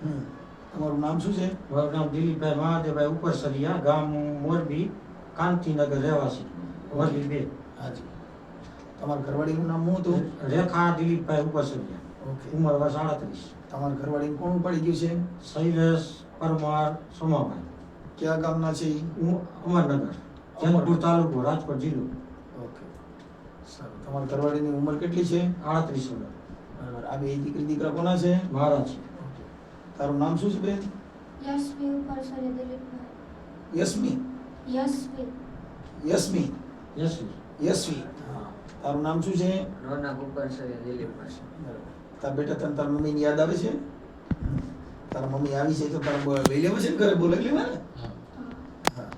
તમારું નામ શું છે? મારું નામ દિલીપભાઈ મહાદેવભાઈ ઉપરસરિયા ગામ મોરબી કાંતિનગર રહેવાસી. મોરબી બે. હાજી. તમારા ઘરવાળીનું નામ શું હતું? રેખા દિલીપભાઈ ઉપરસરિયા ઓકે. ઉંમર વર્ષ સાડત્રીસ તમારા ઘરવાળીને કોણ પડી ગયું છે? શૈલેષ પરમાર સોમાભાઈ. કયા ગામના છે અમરનગર. જેતપુર તાલુકો રાજકોટ જિલ્લો. ઓકે. સારું. તમારા ઘરવાળીની ઉંમર કેટલી છે? આડત્રીસ વર્ષ. બરાબર. આ બે દીકરી દીકરા કોના છે? મારા છે. તારું નામ શું છે બેન? યશવી ઉપર સરે દિલીપભાઈ યશવી. યસ્વી હા. તારું નામ શું છે? રોનક ઉપર છે દિલીપભાઈ બરાબર. તાર બેટા તને તારા મમ્મીની યાદ આવે છે? તારા મમ્મી આવી છે તો તારા બોલ- લઈ લેવા છે ઘરે? બોલાવી લેવા ને? હા.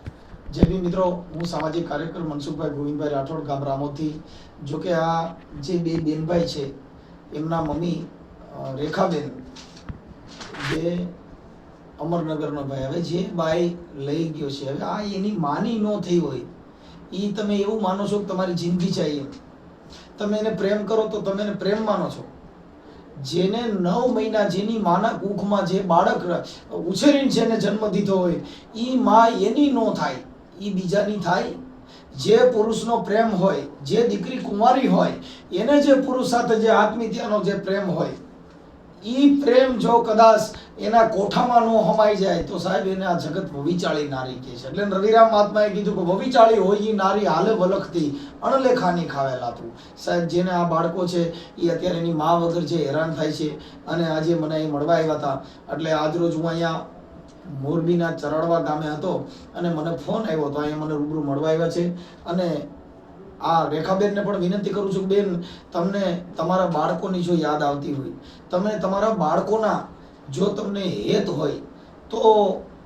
જય ભીમ મિત્રો હું સામાજિક કાર્યકર મનસુખભાઈ ગોવિંદભાઈ રાઠોડ ગામ રામોદથી જો કે આ જે બે બેનભાઈ છે એમના મમ્મી રેખાબેન જે અમરનગરનો ભાઈ. હવે જે બાઈ લઈ ગયો છે. હવે આ એની માની ન થઈ હોય. એ તમે એવું માનો છો કે તમારી જિંદગી ચાહીએ તમે એને પ્રેમ કરો તો તમે એને પ્રેમ માનો છો. જેને નવ મહિના જેની માના કુખમાં જે બાળક ઉછેરીને એને જન્મ દીધો હોય એ મા એની નો થાય. એ બીજાની થાય. જે પુરુષનો પ્રેમ હોય, જે દીકરી કુંવારી હોય, એને જે પુરુષ સાથે જે આત્મીત્યાનો જે પ્રેમ હોય ઈ પ્રેમ જો કદાચ એના કોઠામાં નો હમાઈ જાય, તો સાહેબ એને આ જગત વવિચાળી નારી કહે છે. એટલે રવિરામ મહાત્માએ કીધું કે વવિચાળી હોય ઈ નારી હાલે વલખતી, અણલેખાની ખાવેલા તું. સાહેબ, જેને આ બાળકો છે એ અત્યારે એની મા વગર જે હેરાન થાય છે, અને આજે મને અહીં મળવા આવ્યા હતા. એટલે આજરોજ હું અહીંયા મોરબીના ચરડવા ગામે હતો, અને મને ફોન આવ્યો હતો. અહીંયા મને રૂબરૂ મળવા આવ્યા છે. અને આ રેખાબેનને પણ વિનંતી કરું છું બેન, તમને તમારા બાળકોની જો યાદ આવતી હોય, તમે તમારા બાળકોના જો તમને હેત હોય, તો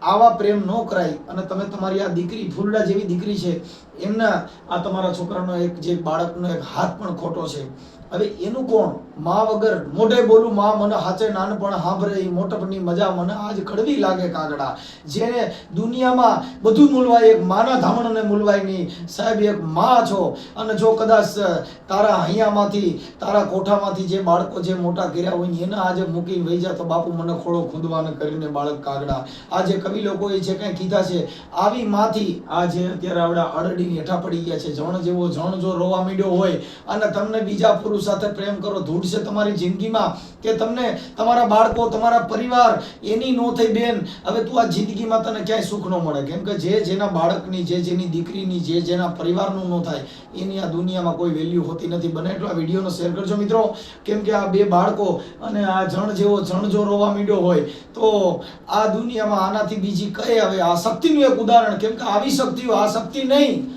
આવા પ્રેમ ન કરાય અને તમે તમારી આ દીકરી ફૂલડા જેવી દીકરી છે, એમના આ તમારા છોકરાનો એક જે બાળકનો એક હાથ પણ ખોટો છે હવે એનું કોણ? મા વગર મોઢે બોલું, મા મને હાચે નાનપણ હાંભરે મોટપની મજા મને આજ કડવી લાગે કાગડા. જેને દુનિયામાં બધું મૂલવાય, એક માના ધામણને મૂલવાય નહીં. સાહેબ, એક મા છો. અને જો કદાચ તારા હૈયામાંથી તારા કોઠામાંથી જે બાળકો જે મોટા કર્યા હોય એને આજે મૂકીને વહી જા, તો બાપુ મને ખોળો ખુદવાને કરીને બાળક કાગડા. આજે કવિ લોકોએ જે કંઈ કીધા છે, આવી માથી આજે અત્યારે આવડા અડડીની હેઠા પડી ગયા છે. જણ જેવો જણ જો રોવા માંડ્યો હોય, અને તમને બીજા પુરુષ સાથે પ્રેમ કરો. ધૂળ છે તમારી જિંદગીમાં કે તમને તમારા બાળકો, તમારા પરિવાર, એની નો થઈ બેન, હવે તું આ જિંદગીમાં તને ક્યાંય સુખ ન મળે. કેમ કે જે જેના બાળકની, જે જેની દીકરીની, જે જેના પરિવારનું ન થાય, એની આ દુનિયામાં કોઈ વેલ્યુ હોતી નથી. બને એટલો આ વિડીયોનો શેર કરજો મિત્રો. કેમ કે આ બે બાળકો અને આ જણ જેવો જણ જો રોવા માંડ્યો હોય, તો આ દુનિયામાં આનાથી બીજી કઈ હવે આ શક્તિનું એક ઉદાહરણ. કેમ કે આવી શક્તિઓ, આ શક્તિ નહીં.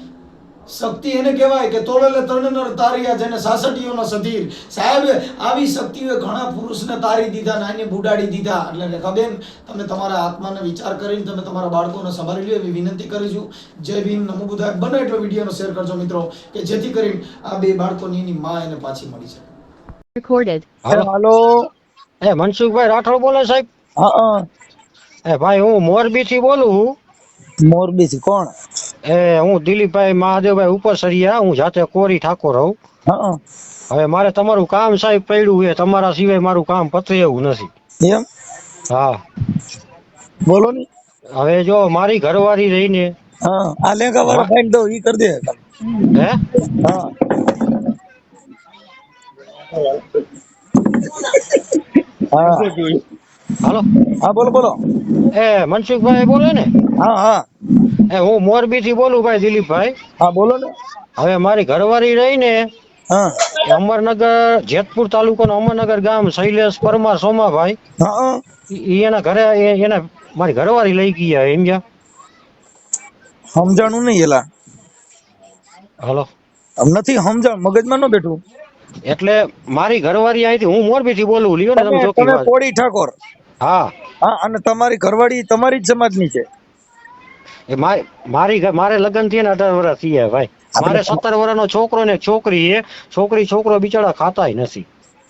શક્તિ એને કહેવાય કે તોળેલે તરણેનર તાર્યા જેને સાસટીઓનો સધીર. સાહેબ આવી શક્તિઓએ ઘણા પુરુષને તારી દીધા નાની બુડાડી દીધા. એટલે રેખાબેન તમે તમારા આત્માને વિચાર કરીને તમે તમારા બાળકોને સંભાળી લો એવી વિનંતી કરીશું જય ભીમ નમો બુદ્ધાય. બને એટલો વિડીયોનો શેર કરજો મિત્રો કે જેથી કરીને આ બે બાળકોની એની માં એને પાછી મળી શકે. રેકોર્ડેડ હાલો હાલો એ મનસુખભાઈ રાઠોડ બોલે સાહેબ? હા એ ભાઈ હું મોરબી થી બોલું મોરબી થી કોણ? એ હું દિલીપભાઈ મહાદેવભાઈ ઉપસરિયા હું જાતે કોરી ઠાકોર હોઉં. હવે મારે તમારું કામ સાહેબ પડ્યું છે તમારા સિવાય મારું કામ પતે એવું નથી. એમ? હા. બોલો ને. હવે જો મારી ઘરવાળી રહીને હા આ લેંગા વાળો ફાઈન દો ઈ કરી દે હે? હા. હા. હાલો. હા બોલો બોલો. એ મનસુખભાઈ બોલે ને? હા હા. હું મોરબી થી બોલું ભાઈ દિલીપભાઈ. હા બોલો ને. હવે મારી ઘરવાળી રહીને હા. એ અમરનગર જેતપુર તાલુકાનું અમરનગર ગામ શૈલેષ પરમાર સોમાભાઈ. ઈ એના ઘરે એના મારી ઘરવાળી લઈ ગયા એમ ગયા. સમજાણું નહીં એલા. હાલો. નથી સમજાણ. મગજમાં ન બેઠું. એટલે મારી ઘરવાળી અહીંથી હું મોરબી થી બોલું લ્યો ને તમે. કોળી ઠાકોર. હા. હા અને તમારી ઘરવાળી તમારી જ સમાજની છે. એ મારી મારી લગ્ન થયા ને અઢાર વર્ષ થયા ભાઈ. મારે સત્તર વર્ષનો છોકરો ને છોકરી એ છોકરી છોકરો બિચારા ખાતાય નથી.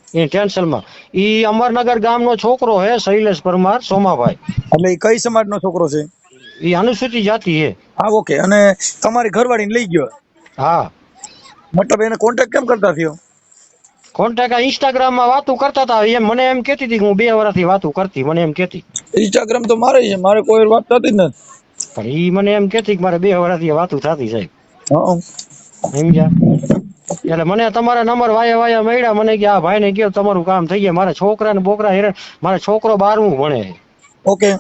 એ ટેન્શનમાં. ઈ અમરનગર ગામનો છોકરો હે શૈલેષ પરમાર સોમાભાઈ. એટલે કઈ સમાજનો છોકરો છે? ઈ અનુસૂચિત જાતિ હે. હા ઓકે. અને તમારી ઘરવાળીને લઈ ગયો? હા. મતલબ એને કોન્ટેક્ટ કેમ કરતા થયો? કોન્ટેક્ટ આ ઇન્સ્ટાગ્રામમાં વાતો કરતા હતા. એમ મને એમ કહેતી હતી કે હું બે વર્ષથી વાતો કરતી મને એમ કહેતી. ઇન્સ્ટાગ્રામ તો મારે છે. મારે કોઈ વાત થતી જ નથી. પણ ઈ મને એમ કેતી કે મારે બે વરાથી વાતું થતી સાહેબ. સમજ્યા? એટલે મને તમારા નંબર વાયા વાયા મળ્યા. મને કે આ ભાઈ ને કયો તમારું કામ થઈ ગયા. મારા છોકરા ને બોકરા હેરાન મારા છોકરો બારમું ભણે. ઓકે.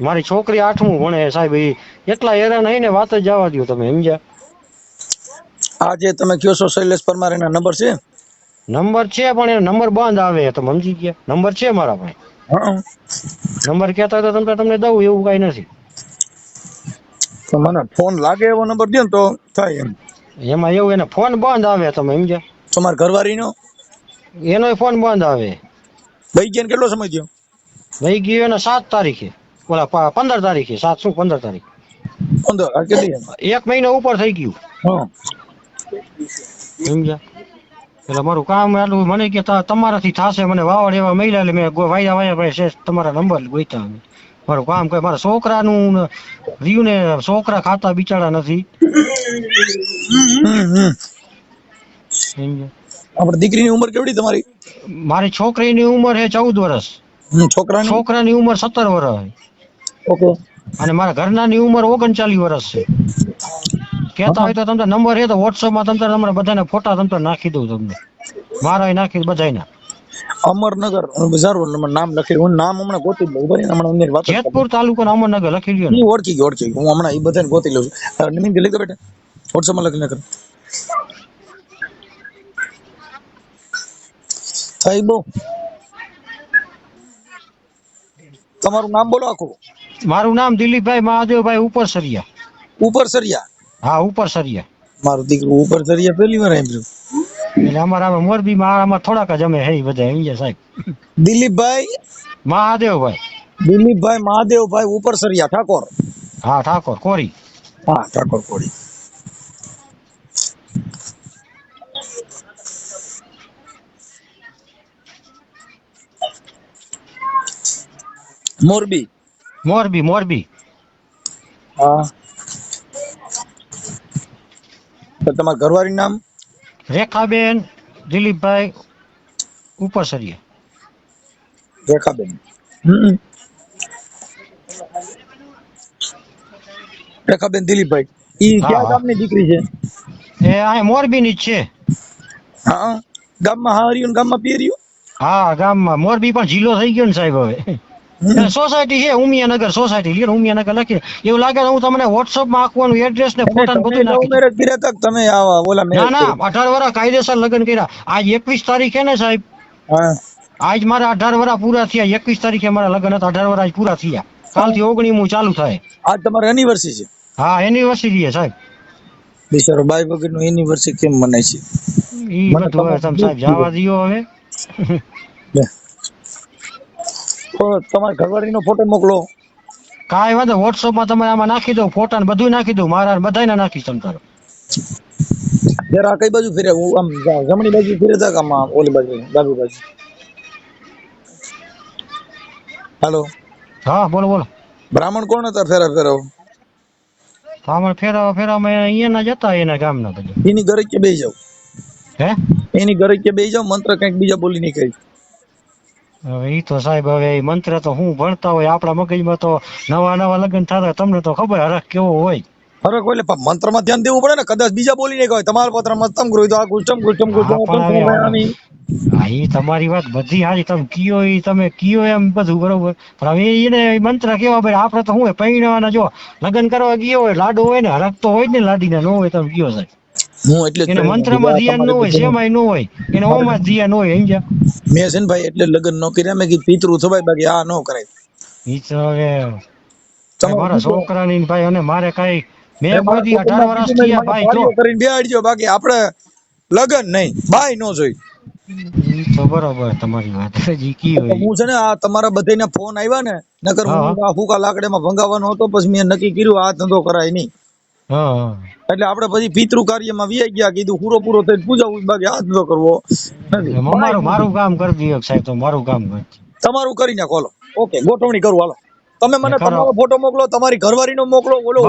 મારી છોકરી આઠમું ભણે સાહેબ. ઈ એટલા હેરાન થઈને વાત જ જવા દો તમે સમજ્યા? આ જે તમે કયો છો શૈલેષ પરમાર એના નંબર છે? નંબર છે પણ એ નંબર બંધ આવે. તમે સમજી ગયા? નંબર છે મારા પાસે? હં. નંબર કહેતા તો તમને તમને દઉં એવું કઈ નથી. તો મને ફોન લાગે એવો નંબર દે ને તો થાય એમ. એમાં એવું એને ફોન બંધ આવે તમે સમજ્યા તમારા ઘરવાળીનો? એનોય ફોન બંધ આવે. ભાઈ ગયા કેટલો સમય થયો? ભાઈ ગયો એને સાત તારીખે. ઓલા પંદર તારીખે સાત શું પંદર તારીખ. પંદર કેટલી એક મહિના ઉપર થઈ ગયું. હા. સમજ્યા એટલે મારું કામ એટલું મને કે તમારાથી થાશે મને વાવડ એવા મહિલા એટલે મેં વાયા વાયા ભાઈ તમારા નંબર ગોઈતા અમે. મારું કામ કરે. મારા છોકરાનું રહ્યું ને છોકરા ખાતા બિચારા નથી. આપણે દીકરીની ઉંમર કેવડી તમારી? મારી છોકરીની ઉંમર છે ચૌદ વર્ષ. છોકરા છોકરાની? છોકરાની ઉંમર સત્તર વર્ષ. ઓકે. અને મારા ઘરનાની ઉંમર ઓગણચાલીસ વર્ષ છે. કહેતા હોય તો તમને નંબર છે તો વોટ્સઅપમાં તમને તમારા બધાના ફોટા તમને નાખી દઉં તમને. મારા નાખી બધાના અમરનગર બજાર નામ લખેલું નામ હમણાં ગોતી લઉં બરાબર? હમણાં અંદર વાત જેતપુર તાલુકો અમરનગર લખી ગયો હું ઓળખી ગયો ઓળખી હું હમણાં એ બધાને ગોતી લઉં છું. નિમિત લઈ દો બેટા. વોટ્સઅપમાં લખીને કર થઈ બો તમારું નામ બોલો આખું. મારું નામ દિલીપભાઈ મહાદેવભાઈ ઉપર સરિયા ઉપર સરિયા હા ઉપર સરિયા મારું દીકરું ઉપર સરિયા પહેલી વાર સાંભળ્યું. એટલે અમારા આમાં મોરબીમાં આમાં થોડાક જ અમે હે બધા સમજ્યા સાહેબ. દિલીપભાઈ? મહાદેવભાઈ. દિલીપભાઈ મહાદેવભાઈ ઉપર સરિયા ઠાકોર. હા ઠાકોર કોરી. હા ઠાકોર કોળી મોરબી. મોરબી મોરબી. હા. તો તમારા ઘરવાળી નામ? રેખાબેન દિલીપભાઈ ઉપરસરિયા રેખાબેન. હમ. રેખાબેન દિલીપભાઈ ઈ ક્યાં. ગામની દીકરી છે? એ આ મોરબીની જ છે. હા ગામમાં હારીયું ગામમાં પિયર્યું હા ગામમાં. મોરબી પણ જિલ્લો થઈ ગયો ને સાહેબ હવે. સોસાયટી છે ઉમિયાનગર સોસાયટી લ્યો ઉમિયાનગર લખી. એવું લાગે તો હું તમને વોટ્સઅપમાં આખવાનું એડ્રેસ ને ફોટા બધું નાખી તમે આવા ઓલા ના ના અઢાર વર્ષ કાયદેસર લગ્ન કર્યા. આજ એકવીસ તારીખે ને સાહેબ? આજ મારા અઢાર વર્ષ પૂરા થયા. એકવીસ તારીખે મારા લગ્ન હતા અઢાર વર્ષ આજ પૂરા થયા. કાલથી ઓગણીમું ચાલુ થાય. આજ તમારે એનિવર્સરી છે. હા એનિવર્સરી છે સાહેબ. બિચારો બાઈ વગરનું એનિવર્સરી કેમ મનાય છે? મને તો સાહેબ જવા દો હવે. તમારા ઘરવાળીનો ફોટો મોકલો. કાંઈ વાંધો વોટ્સઅપમાં તમે આમાં નાખી દો ફોટા ને બધું નાખી દઉં. મારા બધાને નાખી તમ તારો. જરા કઈ બાજુ ફેરે? હું આમ જમણી બાજુ ફેરે તા કામ ઓલી બાજુ ડાબી બાજુ? હેલો. હા બોલો બોલો. બ્રાહ્મણ કોણ હતા ફેરા ફેરાવ સામે ફેરવા અહીંયા ના જતા એના ગામના બધા. એની ઘરે કે બેસી જાવ હે? એની ઘરે કે બેસી જાવ મંત્ર કંઈક બીજા બોલી નહીં હવે એ તો સાહેબ, હવે એ મંત્ર તો હું ભણતા હોય, આપણા મગજમાં તો નવા નવા લગ્ન થતા, તમને તો ખબર હરખ કેવો હોય. અરે કોઈ એટલે મંત્રમાં ધ્યાન દેવું પડે ને કદાચ બીજા બોલી નહીં કહે તમારા પત્ર મસ્તમ ગુરુ તો આ હા, આમાં- હા ઈ તમારી વાત બધી હારી. તમે કયો તમે કયો એમ બધું બરોબર? પણ હવે એને મંત્ર કેવા ભાઈ આપણે તો હોય પૈણવાના જો લગ્ન કરવા ગયો હોય લાડો હોય ને હરખ તો હોય ને લાડીને ન હોય તમે કયો સાહેબ. હું એટલે એને મંત્રમાં ધ્યાન ન હોય શેમાંય ન હોય. એને ઓમાં ધ્યાન હોય સમજ્યા મેં છે ને ભાઈ એટલે લગ્ન ન કર્યા મેં કીધું પિતૃ થવાય બાકી આ ન કરાય. ઈ તો હવે તમારા છોકરાની ભાઈ અને મારે કઈ મેં કોઈ દી અઢાર કુટુંબમાં વર્ષ થયા ભાઈ જો. કરીને બેહાડજો બાકી આપણે લગન નહીં બાય નો જોઈ. તો બરોબર તમારી વાત હજી કી હોય. હું છે ને આ તમારા બધાના ફોન આવ્યા ને નકર હું આ ફૂકા લાકડામાં ભંગાવાનો હતો પછી મેં નક્કી કર્યું આ ધંધો કરાય નહીં. એટલે આપણે પછી પિતૃ કાર્યમાં વ્યાઈ ગયા કીધું પૂરો પૂરો થઈને પૂજાવું બાકી આ ધંધો કરવો. નથી. મારું મારું કામ કરી દો સાહેબ તો મારું કામ તમારું કરી નાખો ઓકે ગોઠવણી કરું હાલો. તમે મને તમારો ફોટો મોકલો તમારી ઘરવાળીનો મોકલો ઓલો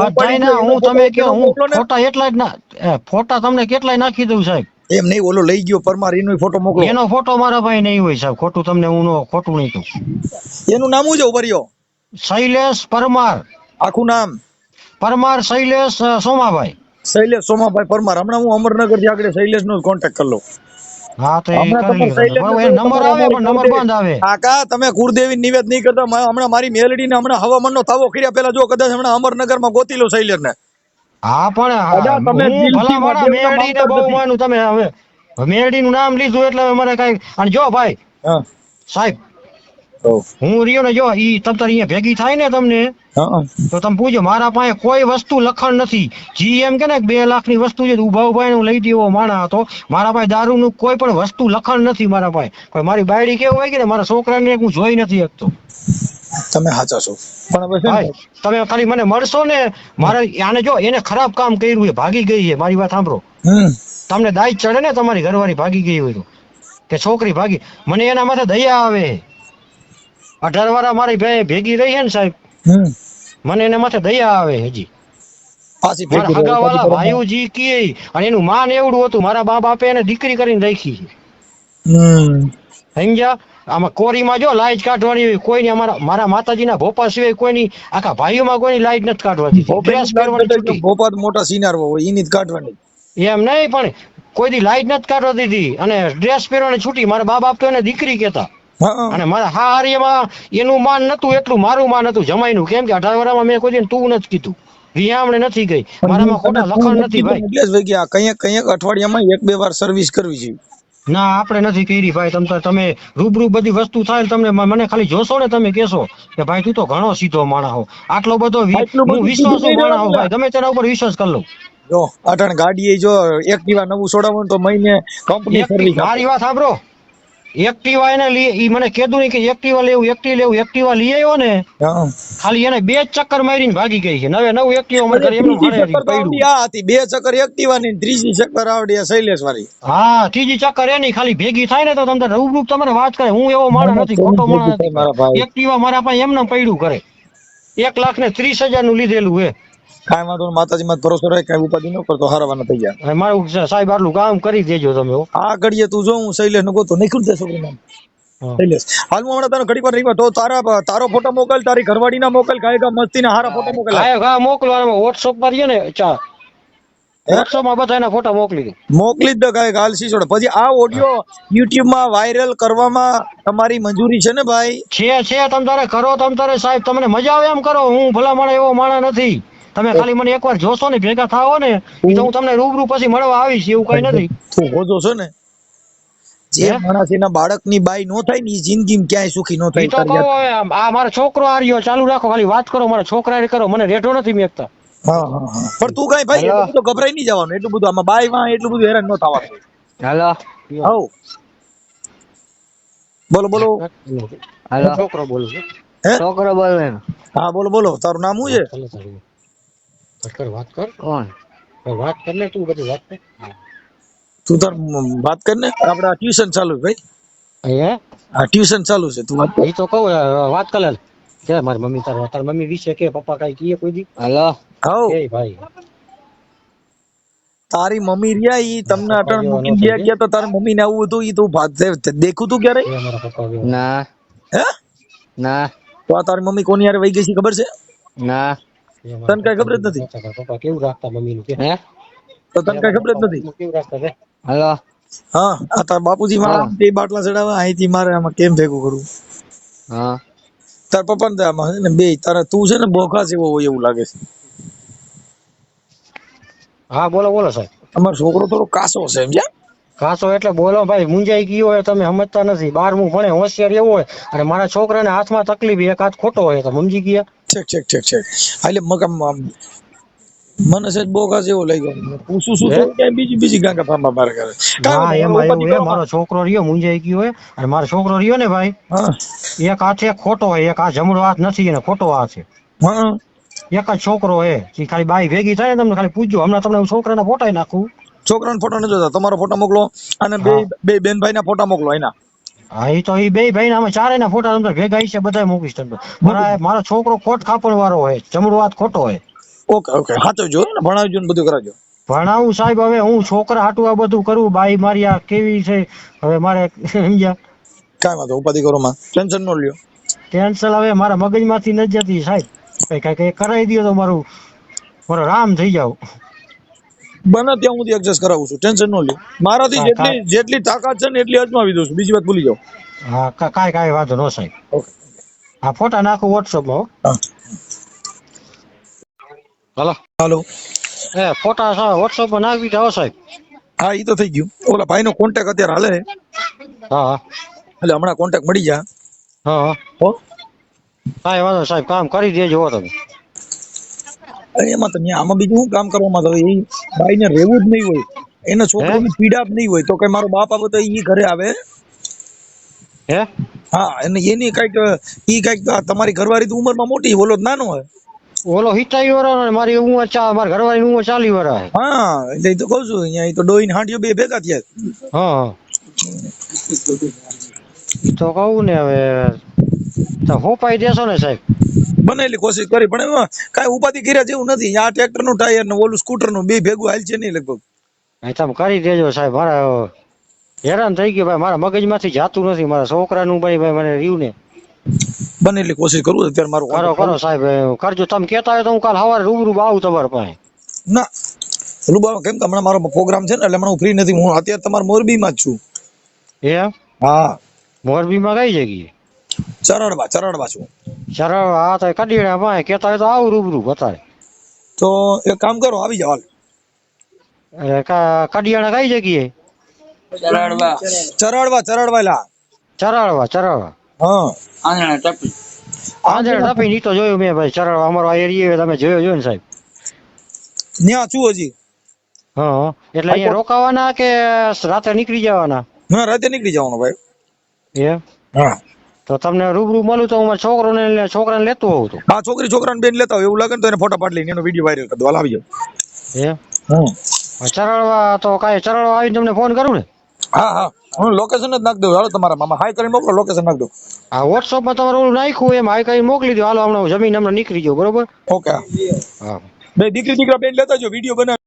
હું તમે કે હું ફોટા એટલા જ ના ફોટા તમને કેટલાય નાખી દઉં સાહેબ? એમ નહીં ઓલો લઈ ગયો પરમાર એનો ફોટો મોકલો. એનો ફોટો મારા ભાઈ નહીં હોય સાહેબ ખોટું તમને હું ખોટું નહીં કહું. એનું નામ હું છે ઉભરિયો? શૈલેષ પરમાર. આખું નામ? પરમાર શૈલેષ સોમાભાઈ. શૈલેષ સોમાભાઈ પરમાર. હમણાં હું અમરનગરથી આગળ શૈલેષ નો કોન્ટેક્ટ કરી લઉં. હા તો નંબર આવે પણ નંબર બંધ આવે. કાકા તમે કુળદેવી નિવેદ નહીં કરતા મા- હમણાં મારી મેલડી ને હમણાં હવામાન નો તાવો કર્યા પેલા જો કદાચ હમણાં અમરનગરમાં ગોતી લો ને હા પણ તમે હું દિલથી ભલા મારા મહાદેવના મેરડીને બહુ માનું તમે હવે. મેરડીનું નામ લીધું એટલે મને કઈ અને જો ભાઈ હા. સાહેબ હો. રહ્યો ને જો ઈ તમ તાર અહીંયા ભેગી થાય ને તમને તો તમે પૂછો મારા પાસે કોઈ વસ્તુ લખણ નથી. જી એમ કે ને બે લાખની વસ્તુ છે ઊભા ઊભા હું લઈ દેવો માણા હતો. મારા પાસે દારૂનું કોઈ પણ વસ્તુ લખણ નથી મારા પાસે. પણ મારી બાયડી કેવું હોય કે ને મારા છોકરાને હું જોઈ નથી શકતો. તમે સાચા છો. પણ હવે તમે ખાલી મને મળશો ને મારે આને જો એને ખરાબ કામ કર્યું છે ભાગી ગઈ છે મારી વાત સાંભળો. તમને દાય ચડે ને તમારી ઘરવાળી ભાગી ગઈ હોય તો. કે છોકરી ભાગી મને એના માથે દયા આવે. અઢાર વાર મારી ભે- ભેગી રહી છે ને સાહેબ. મને એના માથે દયા આવે હજી. પાછી ભેગી રહો, ભાઈઓજી કહે અને એનું માન એવડું હતું મારા બા બાપે એને દીકરી કરીને રાખી છે. સમજ્યા? આમાં કોરીમાં જો લાઈટ કાઢવાની હોય કોઈની અમારા મારા માતાજીના ભોપા સિવાય કોઈની આખા ભાઈઓમાં કોઈની લાઈટ નથી કાઢવાતી ભોપા મોટા સિનાર હોય એની જ કાઢવાની. એમ નહીં પણ કોઈ દી લાઈટ નથી કાઢવા દીધી. અને ડ્રેસ પહેરવાની છૂટી મારા બા બાપ તો એને દીકરી કહેતા. અને મારા હારીમાં એનું માન નતું એટલું મારું માન હતું. જમાઈનું કેમ કે અઢાર વર્ષમાં મેં કોઈ તું નથી કીધું. રિયામણે નથી ગઈ. મારામાં ખોટા લખણ નથી ભાઈ. એટલે આ કંઈક કંઈક અઠવાડિયામાં એક બે વાર સર્વિસ કરવી જોઈએ ના આપણે નથી કરી ભાઈ. તમે તમે રૂબરૂ બધી વસ્તુ થાય તમને મને ખાલી જોશો ને તમે કેશો કે ભાઈ તું તો ઘણો સીધો માણસ હો. આટલો બધો વિશ્વાસ હું વિશ્વાસુ માણસ હોઉં ભાઈ. તમે તેના ઉપર વિશ્વાસ કરી લઉં જો અટાણ ગાડીએ જો એક્ટિવા નવું છોડાવો તો મહિને કંપની મારી વાત સાંભળો. એક્ટિવા એને લી ઈ મને કીધું નહીં કે એક્ટિવા લેવું એક્ટિવ લેવું એક્ટિવા લઈ આવ્યો ને ખાલી એને બે ચક્કર મારીને ભાગી ગઈ છે. નવે નવ એક્ટિવા તો આ હતી. બે ચક્કર એક્ટિવા ની ત્રીજી ચક્કર આવડી શૈલેષ વાળી હા ત્રીજી ચક્કર એની ખાલી ભેગી થાય ને તો તમને રૂબરૂ તમારે વાત કરે. હું એવો માણસ નથી ખોટો માણસ. નથી. એક્ટિવા મારા પાસે એમને પડ્યું કરે. એક લાખ ને ત્રીસ હજારનું લીધેલું હે કાંઈ વાંધો માતાજી માં ભરોસો રહે કાંઈ ઉપાધિ ન કરતો હારવાના થઈ ગયા મારું સાહેબ આટલું કામ કરી દેજો તમે આ ઘડીએ તું જો હું શૈલેષ નો ગોતો. શૈલેષ હમણાં તને વાર રહીમાં તો તારા તારો ફોટો મોકલ તારી ઘરવાળી ના મોકલ ગાયકા મસ્તી ના હારા ફોટો મોકલ. હા હા વોટ્સઅપ પર છે ને ચા. વોટ્સઅપમાં બધા એના ફોટા મોકલી દઉં મોકલી જ દે ગાયક હાલ શીશોડે પછી આ ઓડિયો યુટ્યુબમાં વાયરલ કરવામાં તમારી મંજૂરી છે ને ભાઈ? છે છે તમ તારે કરો તમ તારે સાહેબ તમને મજા આવે એમ કરો હું ભલા માણસ એવો માણસ નથી. તમે ખાલી મને એકવાર જોશો ને ભેગા થાઓ ને તો હું તમને રૂબરૂ પછી મળવા આવીશ એવું કઈ નથી. તું ગોજો છો ને. જે માણસ એના બાળકની બાઈ નો થાય ને એ જિંદગીમાં ક્યાંય સુખી નો થાય તો કહો આ મારો છોકરો આ રહ્યો ચાલુ રાખો ખાલી વાત કરો મારા છોકરા કરો મને રેટો નથી મેકતા. હા હા હા. પણ તું કઈ ભાઈ તો એટલું બધું ગભરાઈ નહીં જવાનું એટલું બધું આમાં બાઈ માં એટલું બધું હેરાન ન થવાનું. હાલો. હવ બોલો બોલો. હાલો. છોકરો બોલું છોકરો બોલે. હા બોલો બોલો. તારું નામ શું છે? કર વાત કર. કોણ? વાત કર ને તું બધી વાત કર. તું તાર વાત કર ને. આપડે ટ્યુશન ચાલુ ભાઈ. અહીંયા આ ટ્યુશન ચાલુ છે તું વાત એ તો કહું વાત કર કે મારી મમ્મી તાર તાર મમ્મી વિશે કે પપ્પા કઈ કીએ કોઈ દી? હાલો. હવ એ ભાઈ. તારી મમ્મી રહ્યા ઈ તમને અટણ મૂકીને ગયા ગયા તો તારી મમ્મી ને આવું હતું ઈ તું દેખું તું ક્યારે? ના. હે? ના. તો આ તારી મમ્મી કોની યાર વહી ગઈ છે ખબર છે? ના. તને કઈ ખબર જ નથી? પપ્પા કેવું રાખતા મમ્મી નું કે? હે? તો તને કઈ ખબર જ નથી? કેવું રાખતા રે હાલો. હા આ તાર બાપુજી મારા. બે બાટલા ચડાવવા અહીંથી મારે આમાં કેમ ભેગું કરવું? હા. તાર પપ્પા ને આમાં છે ને બે તારા તું છે ને બોખા જેવો હોય એવું લાગે છે. હા બોલો બોલો સાહેબ. અમારો છોકરો થોડો કાસો છે સમજ્યા? ખાસો એટલે બોલો ભાઈ મુંજાઈ ગયો હોય તમે સમજતા નથી. બારમું ભણે હોશિયાર એવો હોય. અને મારા છોકરાને હાથમાં તકલીફ એક હાથ ખોટો હોય તો સમજી ગયા? ઠીક ઠીક ઠીક ઠીક. એટલે મગમ મને છે બોખા જેવો લઈ ગયો હું શું શું ક્યાંય? બીજી બીજી ગાંગા ફામા બાર કરે હા એમાં એવું હે મારો છોકરો રહ્યો મુંજાઈ ગયો હોય અને મારો છોકરો રહ્યો ને ભાઈ એક હાથે ખોટો હોય એક હાથ જમણો હાથ નથી અને ખોટો હાથ. છે હા. એક જ છોકરો હે ખાલી બાઈ ભેગી થાય ને તમને ખાલી પૂછજો. હમણાં તમને હું છોકરાના ફોટા નાખું. છોકરાના ફોટો ન જોતા. તમારો ફોટો મોકલો અને બે બે બેનભાઈ ના ફોટા મોકલો એના. હા એ તો એ બે ભાઈ ના ચારે ના ફોટા તમને ભેગા છે બધા મોકલીશ તમને મારો છોકરો ખોટ ખાપણ વાળો હોય હાથ ખોટો હોય. Okay okay. સાચવજો ને? ભણાવજો ને બધું કરાવજો. ભણાવું સાહેબ હવે હું છોકરા હાટું આ બધું કરું બાઈ મારી આ કેવી છે? હવે મારે સમજ્યા. કાંઈ વાંધો ઉપાધિ કરો માં. ટેન્શન ન લ્યો. ટેન્શન હવે મારા મગજમાંથી નથી જતી સાહેબ. કઈ કઈ કઈ કરાવી દો તો મારું મારો રામ થઈ જાવ. બને ત્યાં હું એડજસ્ટ કરાવું છું. ટેન્શન ન લ્યો. મારાથી જેટલી જેટલી તાકાત છે ને એટલી અજમાવી દઉં છું. બીજી વાત ભૂલી જાઓ. હા કાંઈ કાંઈ વાંધો નો સાહેબ. ઓકે. આ ફોટા નાખો વોટ્સઅપમાં હો. હા. હાલો. હાલો. એ ફોટા વોટ્સઅપમાં નાખી જાઓ સાહેબ. હા ઈ તો થઈ ગયું. ઓલા ભાઈનો કોન્ટેક્ટ અત્યારે હાલે હા હા. એટલે હમણાં કોન્ટેક્ટ મળી જા હા હા. હો. કાંઈ વાંધો નહીં, સાહેબ કામ કરી દેજો હો તમે. એમાં તો આમાં બીજું શું કામ કરવામાં તો એ ભાઈને રહેવું જ નહીં હોય. એના છોકરાની પીડા જ નહીં હોય. તો કઈ મારો બાપ આવે તો એ ઘરે આવે? હે? હા અને એની કંઈક ઈ કંઈક તમારી ઘરવાળી તો ઉંમરમાં મોટી ઓલો નાનો હોય. ઓલો હિતાઈ વરો ને મારી ઉંમર ચા મારી ઘરવાળી ઉંમર ચાલી વર્ષ હા એટલે તો કહું છું અહીંયા તો ડોઈ ને હાંડિયો બે ભેગા થયા. હા. હા. તો કહું ને હવે તો હોપાઈ દેશો ને સાહેબ? બને એટલી કોશિશ કરી પણ એમાં કાંઈ ઉપાધિ કર્યા જેવું નથી. આ ટ્રેક્ટરનું ટાયર ને ઓલું સ્કૂટરનું બે ભેગું હાલ છે નહીં લગભગ. તમે કરી દેજો સાહેબ મારા હેરાન થઈ ગયું ભાઈ મારા મગજમાંથી જાતું નથી. મારા છોકરાનું ભાઈ ભાઈ મને રહ્યું ને. બને એટલી કોશિશ કરું અત્યારે મારું કરો કરો સાહેબ કરજો. તમે કહેતા હોય તો હું કાલ સવારે રૂબરૂ આવું તમારા પાસે. ના રૂબરૂ કેમ કે હમણાં મારો પ્રોગ્રામ છે ને એટલે હમણાં હું ફ્રી નથી. હું અત્યારે તમારા મોરબીમાં જ છું. એ હા. મોરબીમાં કઈ જગ્યાએ? ચરડવા બા છું. હા તો કડીણા પાસે કેતા હોય તો આવું રૂબરૂ બતાવે. તો એક કામ કરો આવી જાવ હાલ. કડિયાણા કઈ જગ્યાએ? ચરડવા. ચરડવા લા ચરાળવા ચરાળવા હા. આંધણ ટપી. નીતો જોયું મેં ભાઈ ચરાળવા અમારો આ એરિયા તમે જોયો જોયો ને સાહેબ? ન્યા છું હજી. હા હા. એટલે અહીંયા રોકાવાના કે રાતે નીકળી જવાના? હા રાતે નીકળી જવાનું ભાઈ. એ હા. તો તમને રૂબરૂ મળું તો હું છોકરોને છોકરાને લેતો હોઉં તો. આ છોકરી છોકરાને બેન લેતા હોય એવું લાગે ને તો એને ફોટા પાડી લઈને એનો વીડિયો વાયરલ કરી દો. હાલ આવી જાવ હમ. ચરણવા તો કાંઈ ચરણવા આવીને તમને ફોન કરું ને? હા હા. હું લોકેશન જ નાખ દઉં. હાલો તમારા મામા. હાઈ કરીને મોકલો લોકેશન નાખ દઉં. હા વોટ્સઅપમાં તમારું ઓલું નાખ્યું એમ. હાઈ કરીને મોકલી દો. હાલો હમણાં હું જમીન હમણાં નીકળી જાઉં બરોબર? ઓકે હા. બે દીકરી દીકરા બેન લેતા જો વીડિયો બનાવી.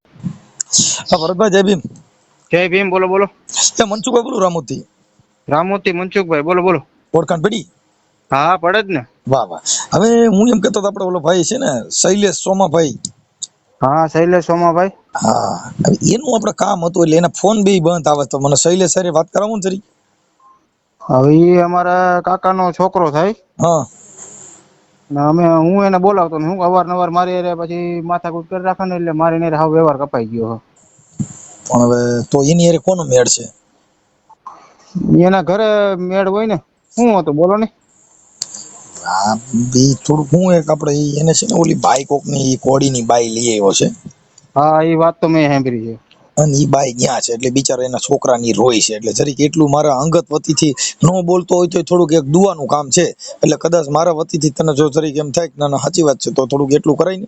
હા ભરતભાઈ જય ભીમ. જય ભીમ બોલો બોલો. મનસુખભાઈ બોલું રામોતી. રામોતી મનસુખભાઈ બોલો બોલો. ઓળખાણ પડી? હા પડે જ ને. વાહ વાહ. હવે હું એમ કહેતો હતો આપણે ઓલો ભાઈ છે ને શૈલેષ સોમાભાઈ. હા શૈલેષ સોમાભાઈ. હા એનું આપણે કામ હતું એટલે એના ફોન બે બંધ આવે તો મને શૈલેષ સારી વાત કરાવું ને જરી. હવે એ અમારા કાકાનો છોકરો થાય. હા. ને અમે હું એને બોલાવતો ને હું અવારનવાર મારી અરે પછી માથાકૂટ કરી રાખે ને એટલે મારી ને હાવ વ્યવહાર કપાઈ ગયો પણ હવે તો એની અરે કોનો મેળ છે? એના ઘરે મેળ હોય ને. શું હતું? બોલો ને. આ બી થોડુંક હું એક આપણે એને છે ને ઓલી બાઈકની કોડીની બાઈ લઈ આવ્યો છે. હા એ વાત તો મેં સાંભળી છે. અને ઈ બાઈ ત્યાં છે? એટલે બિચારા એના છોકરાની રોય છે. એટલે જરીક એટલું મારા અંગત વતીથી ન બોલતો હોય તો થોડુંક એક દુવાનું કામ છે. એટલે કદાચ મારા વતીથી તને જો જરીક એમ થાય કે ના ના સાચી વાત છે તો થોડુંક એટલું કરાય ને.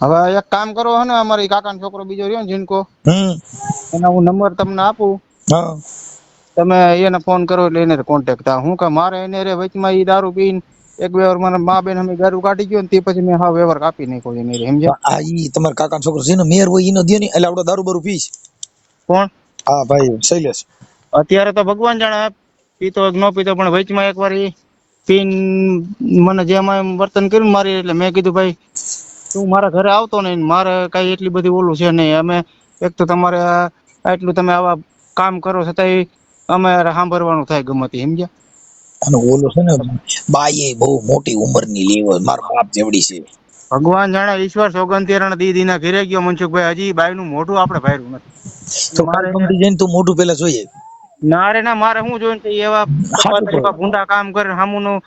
હવે એક કામ કરો હે ને અમારી કાકાનો છોકરો બીજો રહ્યો ને જીનકો હમ. એનો હું નંબર તમને આપું. હા. તમે એને ફોન કરો એટલે એને કોન્ટેક્ટ થાય. હું કે મારે એને રે વચમાં એ દારૂ પીને એક બે વાર મારા મા બેન અમે દારૂ કાઢી ગયો ને તે પછી મેં હા વ્યવહાર કાપી નાખ્યો એને રે સમજ્યા? આ ઈ તમારા કાકા છોકરો જેનો મેર હોય ઈનો દે ને એટલે આપણે દારૂ બારૂ પીશ કોણ? હા ભાઈ શૈલેષ. અત્યારે તો ભગવાન જાણે પીતો ન પીતો પણ વચમાં એક વાર ઈ પીન મને જેમાં એમ વર્તન કર્યું મારી એટલે મેં કીધું ભાઈ તું મારા ઘરે આવતો નહીં મારે કઈ એટલી બધી ઓલું છે નહીં. અમે એક તો તમારે આટલું તમે આવા કામ કરો છતાંય અમે સાંભળવાનું થાય ગમે તે સમજ્યા? અને ઓલો છે ને બાઈ એ બહુ મોટી ઉંમરની લેવો મારો બાપ જેવડી છે. ભગવાન જાણે ઈશ્વર સોગંતિયારણ દીદી ના ઘરે ગયો મનસુખભાઈ હજી બાઈ નું મોઢું આપણે ભાર્યું નથી. તો મારે જઈને તું મોઢું પેલા જોઈએ. ના રે ના મારે શું જોઈને એવા ભૂંડા કામ કરે સામુનું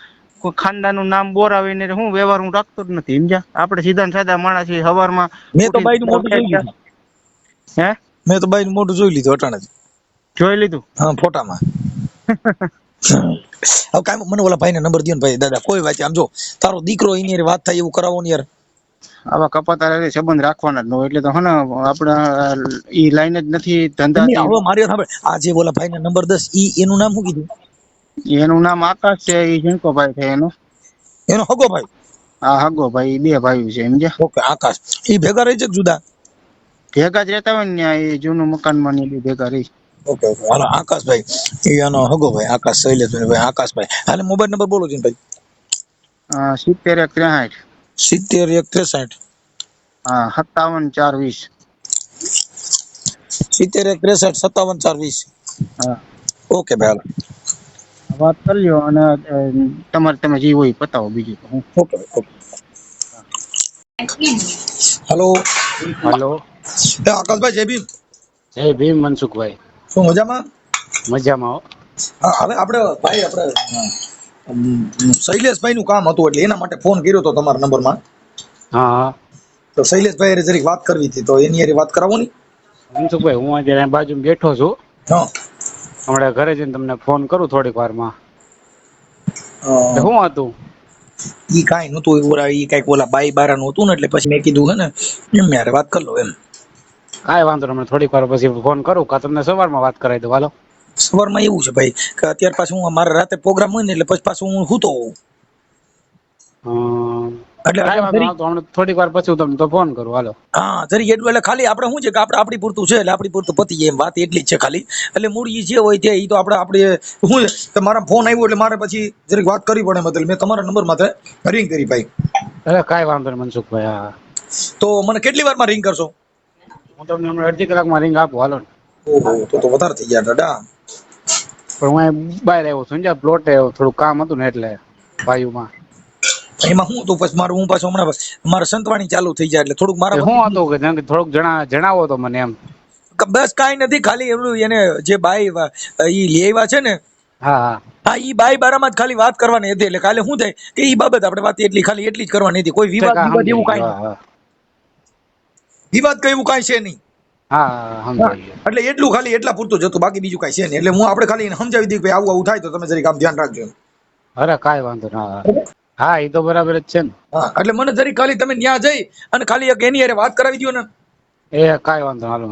ખાનદાનનું નામ બોરાવીને હું વ્યવહાર હું રાખતો જ નથી સમજ્યા? આપણે સીધા ને સાદા માણસ છીએ સવારમાં મેં તો બાઈનું મોઢું જોઈ લીધું. હે? મેં તો બાઈનું મોઢું જોઈ લીધું અટાણે જોઈ લીધું? હા ફોટામાં. હવે કાંઈ મને ઓલા ભાઈને નંબર દયો ને ભાઈ. દાદા કોઈ વાત આમ જો તારો દીકરો એની યાર વાત થાય એવું કરાવો ને યાર આવા કપાતા સંબંધ રાખવાના જ ન હોય. એટલે તો હને આપણા ઈ લાઈન જ નથી ધંધા હવે મારી સાંભળ. આ જે ઓલા ભાઈ નંબર દસ ઈ એનું નામ શું કીધું? એનું નામ આકાશ છે ઈ ઝીણકો ભાઈ છે એનો. એનો હગો ભાઈ? હા હગો ભાઈ બે ભાઈઓ છે સમજ્યા ઓકે આકાશ. ઈ ભેગા રહી છે કે જુદા? ભેગા જ રહેતા હોય ને એ જૂનું મકાનમાં ને ભેગા રહી ઓકે ઓકે. હાલો આકાશભાઈ. એ આનો હગો ભાઈ આકાશ શૈલેષભાઈ ભાઈ આકાશભાઈ. હાલે મોબાઈલ નંબર બોલો જીનભાઈ. ભાઈ સિત્તેર એક ત્રેસાઠ સિત્તેર એક ત્રેસાઠ હા સત્તાવન ચાર વીસ. સિત્તેર એક ત્રેસઠ સત્તાવન ચાર વીસ. હા. ઓકે ભાઈ હાલો. વાત કરી લ્યો અને તમારે તમે જે હોય એ પતાવો બીજું તો હું. Okay okay. Hello. Hello. Akashbhai જય ભીમ. જય ભીમ મનસુખભાઈ. શું મજામાં? મજામાં હા. હવે આપણે ભાઈ આપણે શૈલેષભાઈ નું કામ હતું એટલે એના માટે ફોન કર્યો હતો તમારા નંબરમાં. હા હા. તો શૈલેષભાઈ હારે જરીક વાત કરવી હતી તો એની હારે વાત કરાવો ની મનસુખભાઈ હું અત્યારે બાજુ બેઠો છું. હા. હમણાં ઘરે જઈને તમને ફોન કરું થોડીક વારમાં. શું હતું? ઈ કાઈ નતું ઓલા ઈ કાંઈક ઓલા બાઈ બારાનું હતું ને એટલે પછી મેં કીધું હે ને એમ યાર વાત કરી લો એમ. કાંઈ વાંધો નહીં થોડીક વાર પછી ફોન કરું કા તમને સવારમાં વાત કરાવી દઉં હાલો. સવારમાં એવું છે ભાઈ કે અત્યારે પાછું હું મારા રાતે પ્રોગ્રામ હોય ને એટલે પછી પાછું હું સૂતો હોઉં. એટલે થોડીક વાર પછી હું તમને તો ફોન કરું હાલો. હા જરીક એટલું એટલે ખાલી આપણે શું છે કે આપણે આપણી પૂરતું છે એટલે આપણી પૂરતું પતી જાય એમ વાત એટલી જ છે ખાલી. એટલે મૂળ એ જે હોય તે તો આપણે આપણે શું છે મારા ફોન આવ્યો એટલે મારે પછી જરીક વાત કરવી પડે એમ મેં તમારા નંબર માથે રિંગ કરી ભાઈ. અરે કાંઈ વાંધો નહીં મનસુખભાઈ હા. તો મને કેટલી વારમાં રિંગ કરશો? હું તમને હમણાં અડધી કલાકમાં રિંગ આપું. હાલો ઓહો તો તો વધારે થઈ ગયા દાદા પણ હું બહાર આવ્યો છું ને પ્લોટ આવ્યો થોડું કામ હતું ને એટલે ભાઈઓમાં. એમાં હું હતું? પછી મારું હું પાછું હમણાં મારે સંતવાણી ચાલુ થઈ જાય એટલે થોડુંક મારા શું હતું કે થોડુંક જણા જણાવો તો મને એમ. બસ કાંઈ નથી ખાલી એમનું એને જે બાઈ ઈ લેવા છે ને હા હા. હા ઈ બાઈ બારામાં જ ખાલી વાત કરવાની હતી. એટલે કાલે શું થાય કે ઈ બાબત આપણે વાત એટલી ખાલી એટલી જ કરવાની હતી. કોઈ વિવાદ વિવાદ એવું કાંઈ હા, વાત કઈ એવું કાંઈ છે નહીં. એટલે એટલું ખાલી એટલા પૂરતું જતું બાકી બીજું કઈ છે નહીં. એટલે હું આપણે ખાલી સમજાવી દઈએ આવું આવું થાય તો તમે જરીક આમ ધ્યાન રાખજો અરે કાંઈ વાંધો ના હા હા એ તો બરાબર જ છે ને. એટલે મને જરી ખાલી તમે ત્યાં જઈ અને ખાલી એક એની અરે વાત કરાવી દો ને. એ કાંઈ વાંધો ના, હાલો